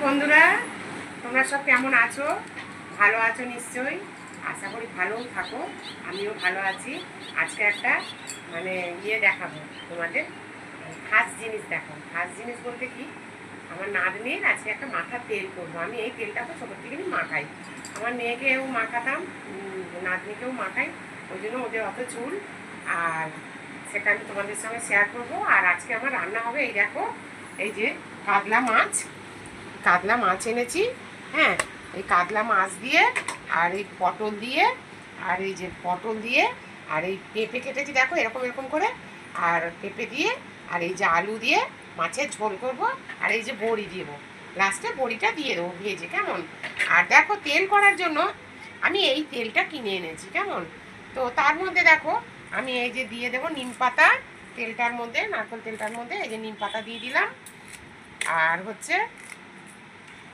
বন্ধুরা, তোমরা সব কেমন আছো? ভালো আছো নিশ্চয়ই। আশা করি ভালোও থাকো, আমিও ভালো আছি। আজকে একটা মানে ইয়ে দেখাবো তোমাদের। খাস জিনিস দেখাবো। খাস জিনিস বলতে কি? আমার নাতনির আজকে একটা মাথার তেল করব। আমি এই তেলটা তো ছোটোর থেকে মাখাই। আমার মেয়েকেও মাখাতাম নাতনিকেও মাখাই। ওই জন্য ওদের অত চুল। আর সেটা আমি তোমাদের সঙ্গে শেয়ার করব। আর আজকে আমার রান্না হবে, এই দেখো, এই যে কাতলা মাছ। কাতলা মাছ এনেছি হ্যাঁ? এই কাতলা মাছ দিয়ে আর এই পটল দিয়ে আর এই যে পটল দিয়ে আর এই পেঁপে কেটেছি, দেখো এরকম এরকম করে। আর পেঁপে দিয়ে আর এই যে আলু দিয়ে মাছের ঝোল করব আর এই যে বড়ি দেবো। লাস্টে বড়িটা দিয়ে দেবো ভেজে, কেমন? আর দেখো তেল করার জন্য আমি এই তেলটা কিনে এনেছি, কেমন? তো তার মধ্যে দেখো আমি এই যে দিয়ে দেবো নিম পাতা, তেলটার মধ্যে, নারকেল তেলটার মধ্যে এই যে নিম পাতা দিয়ে দিলাম। আর হচ্ছে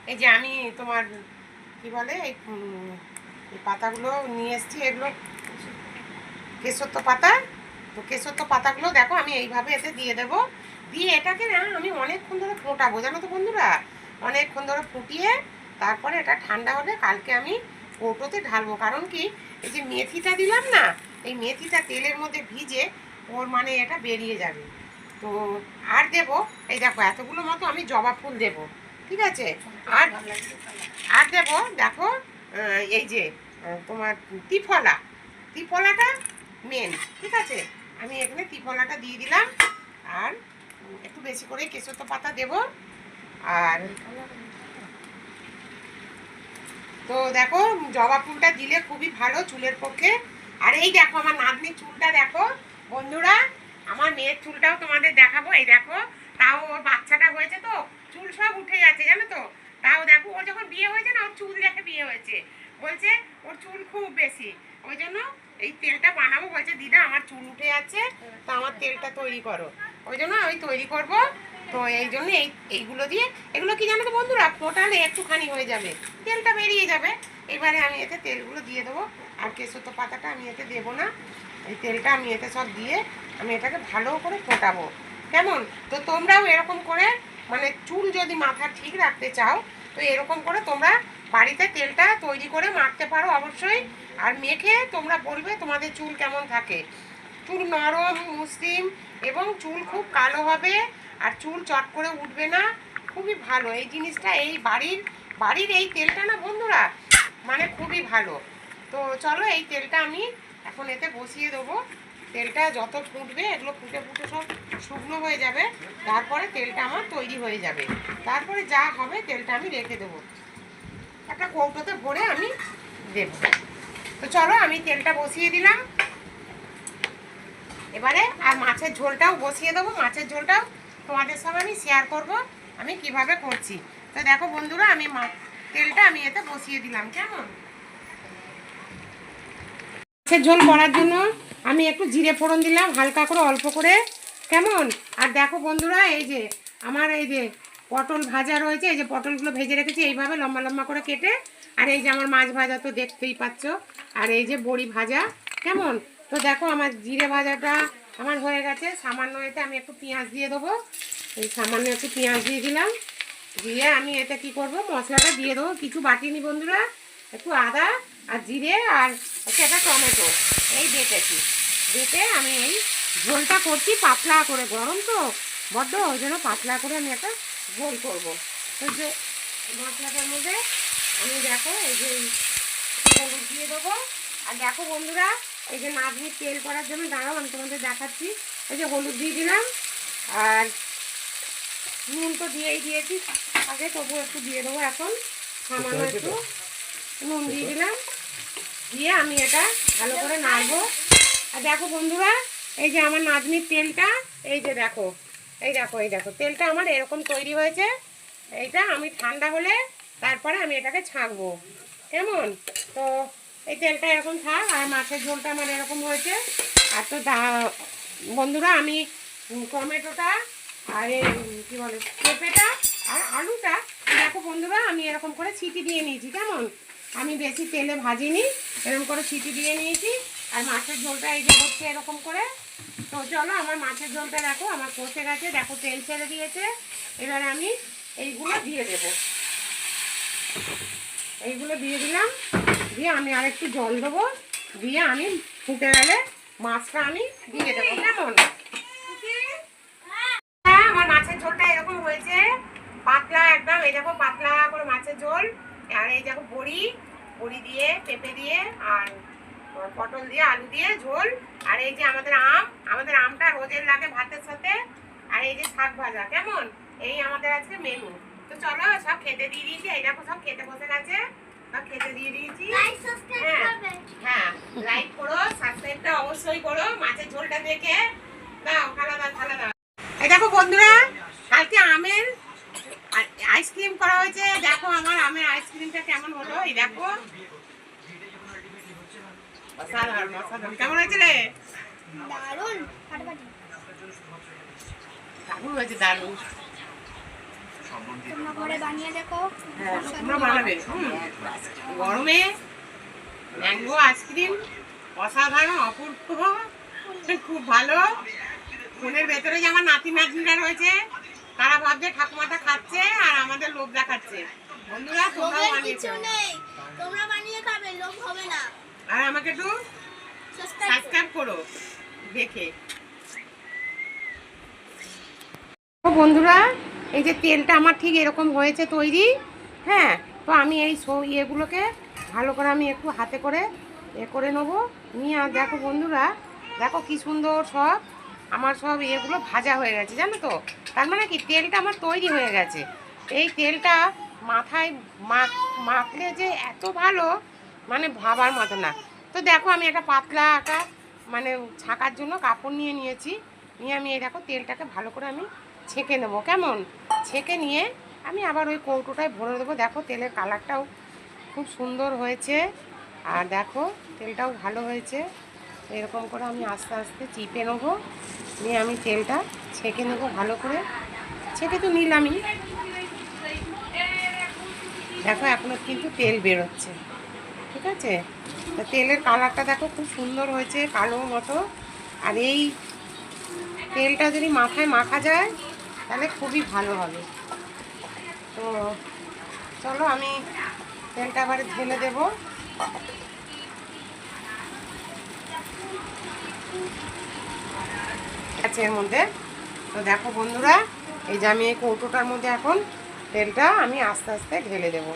এই যে আমি তোমার, কি বলে, এই পাতাগুলো নিয়ে এসেছি, এগুলো কেশত্ব পাতা। তো কেশত্ব পাতাগুলো দেখো, আমি এইভাবে এতে দিয়ে দেবো। দিয়ে এটাকে না আমি অনেকক্ষণ ধরে ফোটাবো, জানো তো বন্ধুরা? অনেকক্ষণ ধরে ফুটিয়ে তারপরে এটা ঠান্ডা হলে কালকে আমি কৌটোতে ঢালবো। কারণ কি, এই যে মেথিটা দিলাম না, এই মেথিটা তেলের মধ্যে ভিজে ওর মানে এটা বেরিয়ে যাবে। তো আর দেবো, এই দেখো এতগুলো মতো আমি জবা ফুল দেবো। ঠিক আছে? আর আর দেবো দেখো এই যে তোমার ত্রিফলা ত্রিফলাটা মেন ঠিক আছে? আমি এখানে ত্রিফলাটা দিয়ে দিলাম। আর একটু বেশি করে কেশত পাতা দেবো। আর তো দেখো, জবা ফুলটা দিলে খুবই ভালো চুলের পক্ষে। আর এই দেখো, আমার নাতনির চুলটা দেখো। বন্ধুরা, আমার মেয়ের চুলটাও তোমাদের দেখাবো। এই দেখো, তাও ওর বাচ্চাটা হয়েছে তো। চুল সব উঠে যাচ্ছে জানো তো? তাও দেখো, ওর যখন বিয়ে হয়েছে না, ওর চুল দেখে বিয়ে হয়েছে। বলছে, ওর চুল খুব বেশি। ওই জন্য এই তেলটা বানাবো, বলছে, দিদা, আমার চুল উঠে যাচ্ছে, তো আমার তেলটা তৈরি করো। ওই জন্য আমি তৈরি করব। তো এই জন্য এই, এইগুলো দিয়ে, এগুলো কি জানো তো বন্ধুরা, ফোটালে একটুখানি হয়ে যাবে, তেলটা বেরিয়ে যাবে। এবারে আমি এতে তেলগুলো দিয়ে দেবো, আর কেশত পাতাটা আমি এতে দেবো না। এই তেলটা আমি এতে সব দিয়ে আমি এটাকে ভালো করে ফোটাবো। কেমন? তো তোমরাও এরকম করে মানে চুল যদি মাথা ঠিক রাখতে চাও, তো এরকম করে তোমরা বাড়িতে তেলটা তৈরি করে মাখতে পারো অবশ্যই। আর মেখে তোমরা বলবে তোমাদের চুল কেমন থাকে। চুল নরম মুসলিম এবং চুল খুব কালো হবে আর চুল চট করে উঠবে না। খুবই ভালো। এই জিনিসটা এই বাড়ির বাড়ির এই তেলটা না বন্ধুরা? মানে খুবই ভালো। তো চলো এই তেলটা আমি এখন এতে বসিয়ে দেবো। তেলটা যত ফুটবে, এগুলো ফুটে ফুটে সব শুকনো হয়ে যাবে, তারপরে তেলটা আমার তৈরি হয়ে যাবে। তারপরে যা হবে তেলটা আমি রেখে দেবো। একটা কৌটোতে ভরে আমি দেবো। তো চলো আমি তেলটা বসিয়ে দিলাম। এবারে আর মাছের ঝোলটাও বসিয়ে দেবো। মাছের ঝোলটাও তোমাদের সঙ্গে আমি শেয়ার করব, আমি কীভাবে করছি। তো দেখো বন্ধুরা, আমি তেলটা আমি এতে বসিয়ে দিলাম। কেমন? মাছের ঝোল করার জন্য আমি একটু জিরে ফোড়ন দিলাম, হালকা করে অল্প করে। কেমন? আর দেখো বন্ধুরা, এই যে আমার এই যে পটল ভাজা রয়েছে, এই যে পটলগুলো ভেজে রেখেছি, এইভাবে লম্বা লম্বা করে কেটে। আর এই যে আমার মাছ ভাজা তো দেখতেই পাচ্ছ, আর এই যে বড়ি ভাজা, কেমন? তো দেখো আমার জিরে ভাজাটা আমার হয়ে গেছে, সামান্য এতে আমি একটু পেঁয়াজ দিয়ে দেবো। এই সামান্য একটু পেঁয়াজ দিয়ে দিলাম। দিয়ে আমি এতে কি করব, মশলাটা দিয়ে দেবো। কিছু বাটিনি বন্ধুরা, একটু আদা আর জিরে আর একটা টমেটো। এই বেটেছি। বেটে আমি এই ঝোলটা করছি পাতলা করে। গরম তো বড্ড ওই জন্য পাতলা করে আমি একটা ঝোল করব। তো যে মশলাটার মধ্যে আমি দেখো এই যে হলুদ দিয়ে দেবো। আর দেখো বন্ধুরা এই যে নাতনির তেল করার জন্য দাঁড়াও আমি তোমাদের দেখাচ্ছি। এই যে হলুদ দিয়ে দিলাম আর নুন তো দিয়েই দিয়েছি। আগে তবু একটু দিয়ে দেবো এখন। সামান্য একটু নুন দিয়ে দিলাম। দিয়ে আমি এটা ভালো করে নাড়বো। আর দেখো বন্ধুরা, এই যে আমার নাতনির তেলটা, এই যে দেখো, এই দেখো এই দেখো, তেলটা আমার এরকম তৈরি হয়েছে। এইটা আমি ঠান্ডা হলে তারপরে আমি এটাকে ছাঁকবো। কেমন? তো এই তেলটা এরকম থাক, আর মাছের ঝোলটা আমার এরকম হয়েছে। আর তো বন্ধুরা, আমি টমেটোটা আর কী বলে, পেঁপেটা আর আলুটা, দেখো বন্ধুরা, আমি এরকম করে ছিটি দিয়ে নিয়েছি, কেমন? আমি বেশি তেলে ভাজিনি। এরকম করে ছিটি দিয়ে নিয়েছি, আর মাছের ঝোলটা এই যে হচ্ছে এরকম করে। তো চলো আমার মাছের ঝোলটা দেখো, আমার কষে গেছে, দেখো তেল ছেড়ে দিয়েছে। এবারে আমি এইগুলো দিয়ে দেবো। এইগুলো দিয়ে দিলাম, দিয়ে আমি আর একটু জল দেবো, দিয়ে আমি ফুটে গেলে মাছটা আমি দিয়ে দেবো। কেমন? হ্যাঁ আমার মাছের ঝোলটা এরকম হয়েছে। পাতলা একদম, এই দেখো পাতলা করে মাছের ঝোল, আর এই দেখো বড়ি বড়ি দিয়ে পেঁপে দিয়ে আর পটল দিয়ে আলু দিয়ে ঝোল। আর এই যে আমাদের আম আমাদের আমটা রোজের লাগে ভাতের সাথে। আর এই যে শাক ভাজা কেমন? এই আমাদের আজকে মেনু তো চলো সব খেতে দিয়ে দিয়েছি। এই দেখো সব খেতে বসে গেছে। সব খেতে দিয়ে দিয়েছি। হ্যাঁ হ্যাঁ লাইক করো সাবস্ক্রাইবটা অবশ্যই করো। মাছের ঝোলটা দেখে দাও খালা দাও খালা দাও এই দেখো বন্ধুরা কালকে আমের আইসক্রিম করা হয়েছে। দেখো আমার আমের আইসক্রিমটা কেমন হলো? এই দেখো। অসাধারণ অসাধারণ। কেমন হয়েছে রে? দারুণ দারুণ হয়েছে দারুণ। হ্যাঁ। গরমে ম্যাঙ্গো আইসক্রিম অসাধারণ অপূর্ব। খুব ভালো। ফোনের ভেতরে যে আমার নাতি নাতনিরা রয়েছে তারা ভাবছে ঠাকুমাটা খাচ্ছে আর আমাদের লোভ দেখাচ্ছে। বন্ধুরা লোভের বানিয়ে কিছু নেই। তোমরা বানিয়ে খাবে লোভ হবে না। আর আমাকে একটু সাবস্ক্রাইব সাবস্ক্রাইব করো দেখে। বন্ধুরা এই যে তেলটা আমার ঠিক এরকম হয়েছে তৈরি হ্যাঁ? তো আমি এই সো- ইয়েগুলোকে ভালো করে আমি একটু হাতে করে এ করে নেব। নিয়ে আর দেখো বন্ধুরা দেখো কি সুন্দর সব। আমার সব ইয়েগুলো ভাজা হয়ে গেছে, জানো তো? তার মানে কি, তেলটা আমার তৈরি হয়ে গেছে। এই তেলটা মাথায় মাখ, মাখলে যে এত ভালো মানে ভাবার মতো না। তো দেখো, আমি একটা পাতলা একটা মানে ছাকার জন্য কাপড় নিয়ে নিয়েছি। নিয়ে আমি এই দেখো, তেলটাকে ভালো করে আমি ছেঁকে নেব, কেমন? ছেঁকে নিয়ে আমি আবার ওই কৌটোটায় ভরে দেবো। দেখো, তেলের কালারটাও খুব সুন্দর হয়েছে। আর দেখো, তেলটাও ভালো হয়েছে। এরকম করে আমি আস্তে আস্তে চিপে নেব। নিয়ে আমি তেলটা ছেঁকে নেব ভালো করে। ছেঁকে তো নিলামই। দেখো, এখনও কিন্তু তেল বেরোচ্ছে। ঠিক আছে? তা তেলের কালারটা দেখো, খুব সুন্দর হয়েছে, কালো মতো। আর এই তেলটা যদি মাথায় মাখা যায়, তাহলে খুবই ভালো হবে। তো চলো, আমি তেলটা আবার ঢেলে দেব। এর মধ্যে। তো দেখো বন্ধুরা, এই যে আমি এই কৌটোটার মধ্যে এখন তেলটা আমি আস্তে আস্তে ঢেলে দেবো।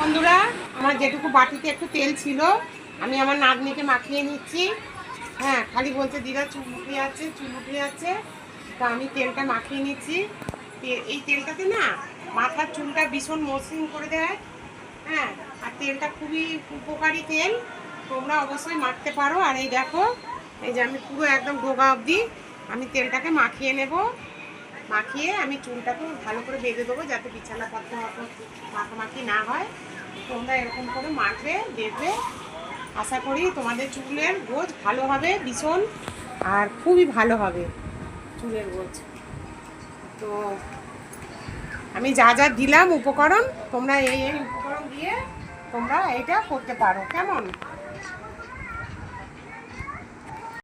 বন্ধুরা, আমার যেটুকু বাটিতে একটু তেল ছিল, আমি আমার নাতনিকে মাখিয়ে নিচ্ছি। হ্যাঁ খালি বলছে, দিদা, চুল উঠে যাচ্ছে, চুল উঠে তো আমি তেলটা মাখিয়ে নিচ্ছি। এই তেলটাতে না মাথার চুলটা ভীষণ মসৃণ করে দেয়। হ্যাঁ আর তেলটা খুবই উপকারী তেল। তোমরা অবশ্যই মাখতে পারো। আর এই দেখো, এই যে আমি পুরো একদম ডোগা অবধি আমি তেলটাকে মাখিয়ে নেব। মাখিয়ে আমি চুলটাকে ভালো করে বেঁধে দেবো যাতে বিছানা পত্র মতো মাখামাখি না হয়। তোমরা এরকম করে মাখবে, দেখবে। আশা করি তোমাদের চুলের গোজ ভালো হবে, ভীষণ। আর খুবই ভালো হবে চুলের গোজ। তো আমি যা যা দিলাম উপকরণ, তোমরা এই এই উপকরণ দিয়ে তোমরা এটা করতে পারো। কেমন?